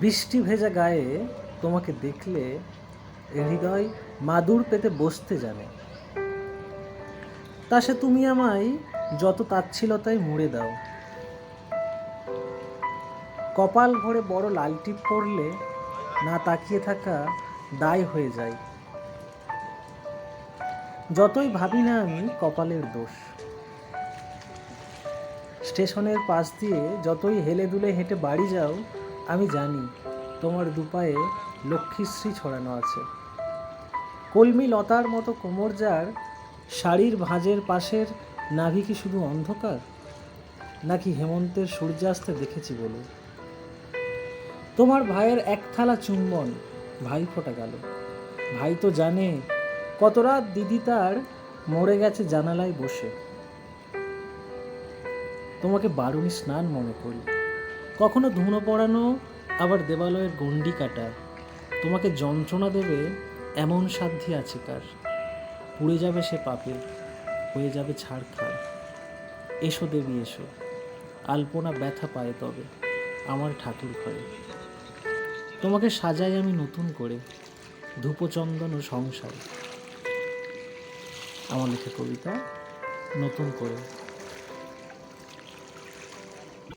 বৃষ্টি ভেজা গায়ে তোমাকে দেখলে হৃদয় মাদুর পেতে বসতে জানে। তা সে তুমি আমায় যত তাচ্ছিলতায় মুড়ে দাও। কপাল ভরে বড় লাল টিপ পড়লে না তাকিয়ে থাকা দায় হয়ে যায়। যতই ভাবি না আমি কপালের দোষ। স্টেশনের পাশ দিয়ে যতই হেলে দুলে হেঁটে বাড়ি যাও আমি জানি তোমার দুপায়ে লক্ষ্মীশ্রী ছড়ানো আছে। কলমি লতার মতো কোমর যার, শাড়ির ভাঁজের পাশের নাভি কি শুধু অন্ধকার? নাকি হেমন্তের সূর্যাস্তে দেখেছি বলে। তোমার ভাইয়ের এক থালা চুম্বন ভাই ফোটা গেল। ভাই তো জানে কত রাত দিদি তার মরে গেছে জানালায় বসে। তোমাকে বারুণী স্নান মনে করি। কখনো ধুনো পড়ানো আবার দেবালয়ের গণ্ডি কাটা। তোমাকে যন্ত্রণা দেবে এমন সাধ্যি আছে কার। পুড়ে যাবে সে পাপে, হয়ে যাবে ছাড়খাড় এসো দেবী, এসো। আলপনা ব্যথা পায় তবে, আমার ঠাকুর ঘরে। তোমাকে সাজাই আমি নতুন করে, ধূপচন্দন ও সংসার। আমার লেখা কবিতা নতুন করে।